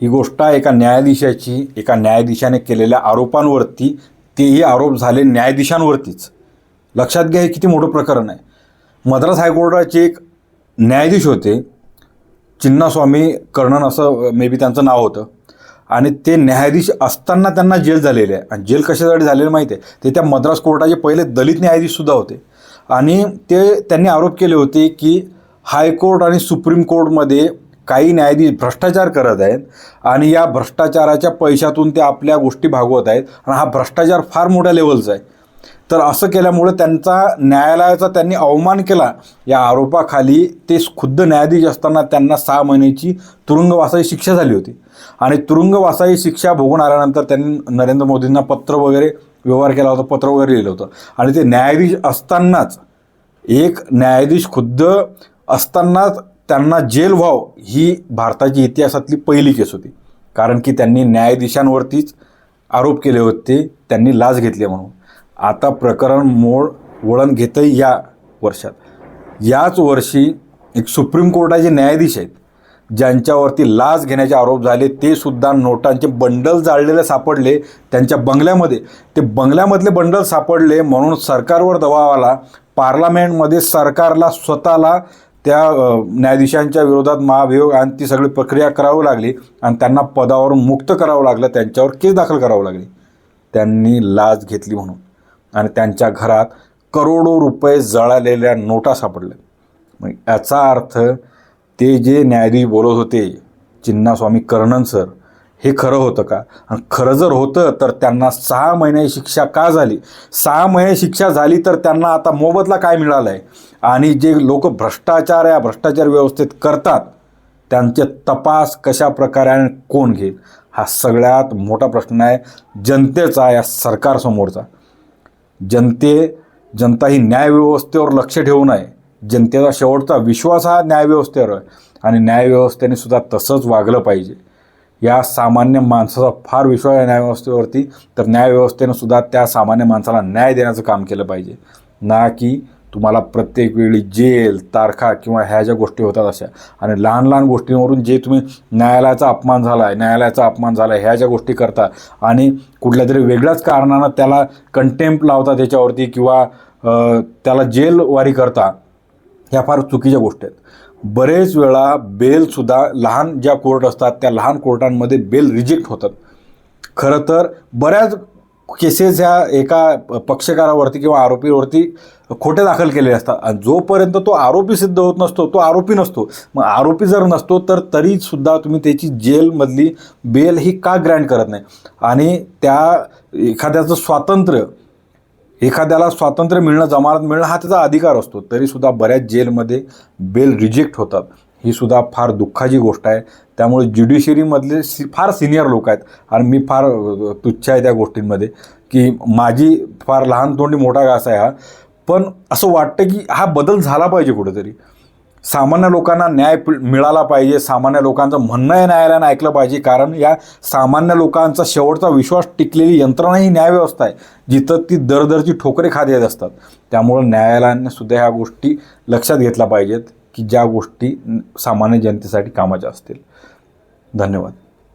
ही गोष्ट आहे एका न्यायाधीशाची एका न्यायाधीशाने केलेल्या आरोपांवरती तेही आरोप झाले न्यायाधीशांवरतीच. लक्षात घ्या हे किती मोठं प्रकरण आहे. मद्रास हायकोर्टाचे एक न्यायाधीश होते चिन्नास्वामी कर्णन असं मे बी त्यांचं नाव होतं. आणि ते न्यायाधीश असताना त्यांना जेल झालेले आहे. आणि जेल कशासाठी झालेलं माहिती आहे? ते त्या मद्रास कोर्टाचे पहिले दलित न्यायाधीशसुद्धा होते. आणि ते त्यांनी आरोप केले होते की हायकोर्ट आणि सुप्रीम कोर्टमध्ये काही न्यायाधीश भ्रष्टाचार करत आहेत आणि या भ्रष्टाचाराच्या पैशातून ते आपल्या गोष्टी भागवत आहेत आणि हा भ्रष्टाचार फार मोठ्या लेवलचा आहे. तर असं केल्यामुळे त्यांचा न्यायालयाचा त्यांनी अवमान केला. या आरोपाखाली ते खुद्द न्यायाधीश असताना त्यांना सहा महिन्याची तुरुंगवासाची शिक्षा झाली होती. आणि तुरुंगवासाची शिक्षा भोगून आल्यानंतर त्यांनी नरेंद्र मोदींना पत्र वगैरे व्यवहार केला होता पत्र वगैरे लिहिलं होतं. आणि ते न्यायाधीश असतानाच एक न्यायाधीश खुद्द असतानाच त्यांना जेल व्हाव ही भारताची इतिहासातली पहिली केस होती. कारण की त्यांनी न्यायाधीशांवरतीच आरोप केले होते त्यांनी लाच घेतली म्हणून. आता प्रकरण मोड वळण घेतंय या वर्षात. याच वर्षी एक सुप्रीम कोर्टाचे न्यायाधीश आहेत ज्यांच्यावरती लाच घेण्याचे आरोप झाले ते सुद्धा नोटांचे बंडल जाळलेले सापडले त्यांच्या बंगल्यामध्ये. ते बंगल्यामधले बंडल सापडले म्हणून सरकारवर दबाव आला. पार्लमेंटमध्ये सरकारला स्वतःला त्या न्यायाधीशांच्या विरोधात महाभियोग आणि ती सगळी प्रक्रिया करावी लागली आणि त्यांना पदावरून मुक्त करावं लागलं त्यांच्यावर केस दाखल करावं लागली. त्यांनी लाच घेतली म्हणून. आणि त्यांच्या घरात करोडो रुपये जळालेल्या नोटा सापडल्या. मग याचा अर्थ ते जे न्यायाधीश बोलत होते चिन्नास्वामी कर्णन सर हे खरं होतं का? आणि खरं जर होतं तर त्यांना सहा महिने शिक्षा का झाली? सहा महिने शिक्षा झाली तर त्यांना आता मोबदला काय मिळाला आहे आणि जे लोक भ्रष्टाचार या भ्रष्टाचार व्यवस्थेत करतात त्यांचे तपास कशा प्रकारे आणि कोण घेईल? हा सगळ्यात मोठा प्रश्न आहे जनतेचा या सरकारसमोरचा. जनते जनता ही न्यायव्यवस्थेवर लक्ष ठेवून आहे. जनतेचा शेवटचा विश्वास हा न्यायव्यवस्थेवर आहे. आणि न्यायव्यवस्थेने सुद्धा तसंच वागलं पाहिजे. या सामान्य माणसाचा फार विश्वास आहे न्यायव्यवस्थेवरती तर न्यायव्यवस्थेनं सुद्धा त्या सामान्य माणसाला न्याय देण्याचं काम केलं पाहिजे. ना की तुम्हाला प्रत्येक वेळी जेल तारखा किंवा ह्या ज्या गोष्टी होतात अशा. आणि लहान लहान गोष्टींवरून जे तुम्ही न्यायालयाचा अपमान झाला आहे न्यायालयाचा अपमान झाला आहे ह्या ज्या गोष्टी करता आणि कुठल्या तरी वेगळ्याच कारणानं त्याला कंटेम्प लावता त्याच्यावरती किंवा त्याला जेलवारी करता ह्या फार चुकीच्या गोष्टी आहेत. बरेच वेळा बेलसुद्धा लहान ज्या कोर्ट असतात त्या लहान कोर्टांमध्ये बेल रिजेक्ट होतात. खरं तर बऱ्याच केसेस ह्या एका पक्षकारावरती किंवा आरोपीवरती खोटे दाखल केलेले असतात. आणि जोपर्यंत तो आरोपी सिद्ध होत नसतो तो आरोपी नसतो. मग आरोपी जर नसतो तर तरीसुद्धा तुम्ही त्याची जेलमधली बेल ही का ग्रँट करत नाही? आणि त्या एखाद्याचं स्वातंत्र्य एखाद्याला स्वातंत्र्य मिळणं जमानत मिळणं हा त्याचा अधिकार असतो. तरीसुद्धा बऱ्याच जेलमध्ये बेल रिजेक्ट होतात. ही सुद्धा फार दुःखाची गोष्ट आहे. त्यामुळे ज्युडिशरीमधले सी फार सिनियर लोक आहेत. आणि मी फार तुच्छ आहे त्या गोष्टींमध्ये की माझी फार लहान तोंडी मोठा घास आहे हा. पण असं वाटतं की हा बदल झाला पाहिजे कुठेतरी. सामान्य लोकांना न्याय पि- मिळाला पाहिजे. सामान्य लोकांचं म्हणणंही न्यायालयानं ऐकलं पाहिजे. कारण या सामान्य लोकांचा शेवटचा विश्वास टिकलेली यंत्रणा ही न्यायव्यवस्था आहे. जिथं ती दरदरची ठोकरे खात येत असतात. त्यामुळं न्यायालयाने सुद्धा ह्या गोष्टी लक्षात घेतल्या पाहिजेत की ज्या गोष्टी सामान्य जनतेसाठी कामाच्या असतील. धन्यवाद.